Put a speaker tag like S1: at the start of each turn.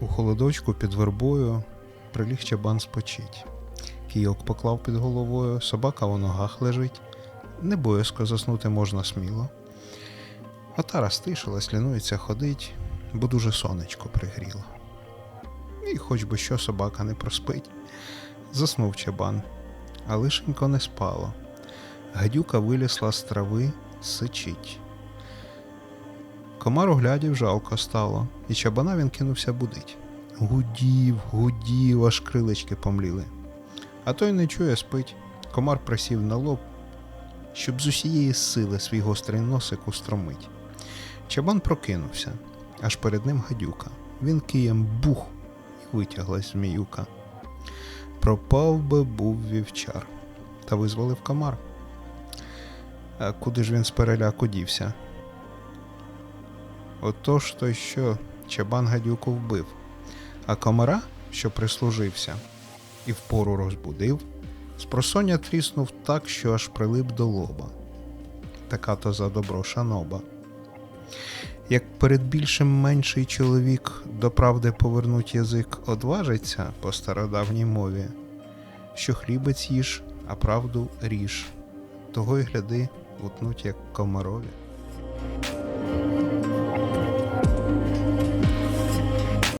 S1: У холодочку під вербою приліг чабан спочить. Кійок поклав під головою, собака у ногах лежить. Не боязко заснути можна сміло. Отара стишилась, лінується ходить, бо дуже сонечко пригріло. І хоч би що собака не проспить, заснув чабан, а лишенько не спало. Гадюка вилізла з трави, сичить. Комар оглядів жалко стало, і чабана він кинувся будить. Гудів, гудів, аж крилечки помліли. А той не чує, спить. Комар присів на лоб, щоб з усієї сили свій гострий носик устромить. Чабан прокинувся, аж перед ним гадюка. Він києм бух і витяглась зміюка. Пропав би був вівчар, та визволив комар. А куди ж він з переляку дівся? Отож то що чабан гадюку вбив, а комара, що прислужився, і впору розбудив, спросоння тріснув так, що аж прилип до лоба. Така то за добро шаноба. Як перед більшим менший чоловік до правди повернуть язик, одважиться по стародавній мові, що хлібець їж, а правду ріж, того й гляди, утнуть, як комарові.